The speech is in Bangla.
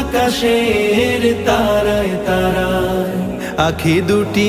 আকাশের তারায় তারায়। আখি দুটি